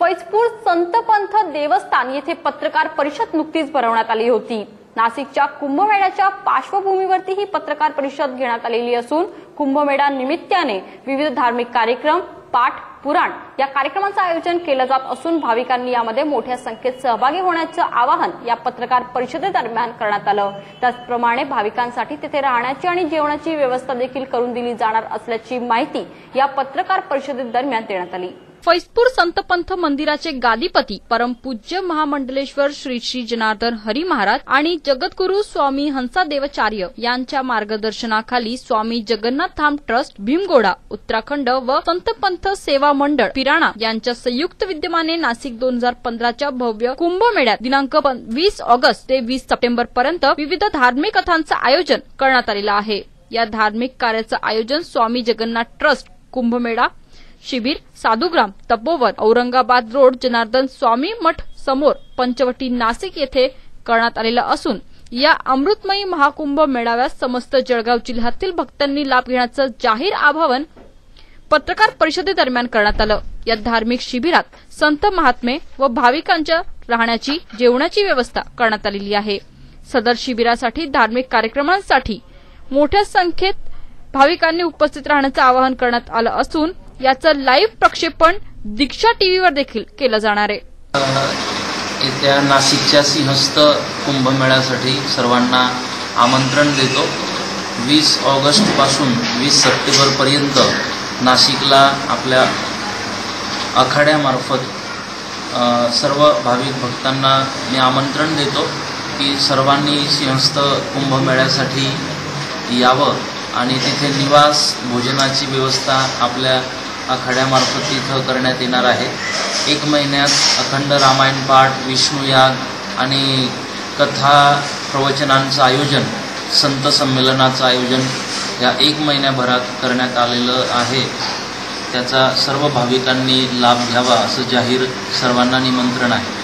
फैजपूर संतपंथ देवस्थान येथे पत्रकार परिषद नुकतीच भरवण्यात आली होती. नाशिकच्या कुंभमेळ्याच्या पार्श्वभूमीवरती ही पत्रकार परिषद घेण्यात आलेली असून कुंभमेळा निमित्ताने विविध धार्मिक कार्यक्रम पाठ पुराण या कार्यक्रमांचं आयोजन केलं जात असून भाविकांनी यामध्ये मोठ्या संख्येत सहभागी होण्याचं आवाहन या पत्रकार परिषदेदरम्यान करण्यात आलं. त्याचप्रमाणे भाविकांसाठी तिथे राहण्याची आणि जेवणाची व्यवस्था देखील करून दिली जाणार असल्याची माहिती या पत्रकार परिषदेदरम्यान देण्यात आली. फैजपूर संतपंथ मंदिराचे गादीपती परमपूज्य महामंडलेश्वर श्री श्री जनार्दन हरी महाराज आणि जगद्गुरू स्वामी हंसादेवाचार्य यांच्या मार्गदर्शनाखाली स्वामी जगन्नाथ धाम ट्रस्ट भीमगोडा उत्तराखंड व संतपंथ सेवा मंडळ पिराणा यांच्या संयुक्त विद्यमाने नाशिक दोन हजार पंधराच्या भव्य कुंभमेळ्यात दिनांक वीस ऑगस्ट ते वीस सप्टेंबर पर्यंत विविध धार्मिक कथांचं आयोजन करण्यात आलेलं आहे. या धार्मिक कार्याचं आयोजन स्वामी जगन्नाथ ट्रस्ट कुंभमेळा शिबिर साधुग्राम तपोवन औरंगाबाद रोड जनार्दन स्वामी मठ समोर पंचवटी नाशिक येथे करण्यात आलेलं असून या अमृतमयी महाकुंभ मेळाव्यात समस्त जळगाव जिल्ह्यातील भक्तांनी लाभ घेण्याचं जाहीर आवाहन पत्रकार परिषदेदरम्यान करण्यात आलं. या धार्मिक शिबिरात संत महात्मे व भाविकांच्या राहण्याची जेवणाची व्यवस्था करण्यात आलेली आहे. सदर शिबिरासाठी धार्मिक कार्यक्रमांसाठी मोठ्या संख्येत भाविकांनी उपस्थित राहण्याचं आवाहन करण्यात आलं असून याचं लाईव्ह प्रक्षेपण दीक्षा टीव्हीवर देखील केलं जाणार आहे. येत्या नाशिकच्या सिंहस्थ कुंभमेळ्यासाठी सर्वांना आमंत्रण देतो. वीस ऑगस्टपासून वीस सप्टेंबरपर्यंत नाशिकला आपल्या आखाड्यामार्फत सर्व भाविक भक्तांना मी आमंत्रण देतो की सर्वांनी सिंहस्थ कुंभमेळ्यासाठी यावं आणि तिथे निवास भोजनाची व्यवस्था आपल्या आखाड्यामार्फत तिथं करण्यात येणार आहे. एक महिन्यात अखंड रामायण पाठ विष्णुयाग आणि कथा प्रवचनांचं आयोजन संत संमेलनाचं आयोजन या एक महिन्याभरात करण्यात आलेलं आहे. त्याचा सर्व भाविकांनी लाभ घ्यावा असं जाहीर सर्वांना निमंत्रण आहे.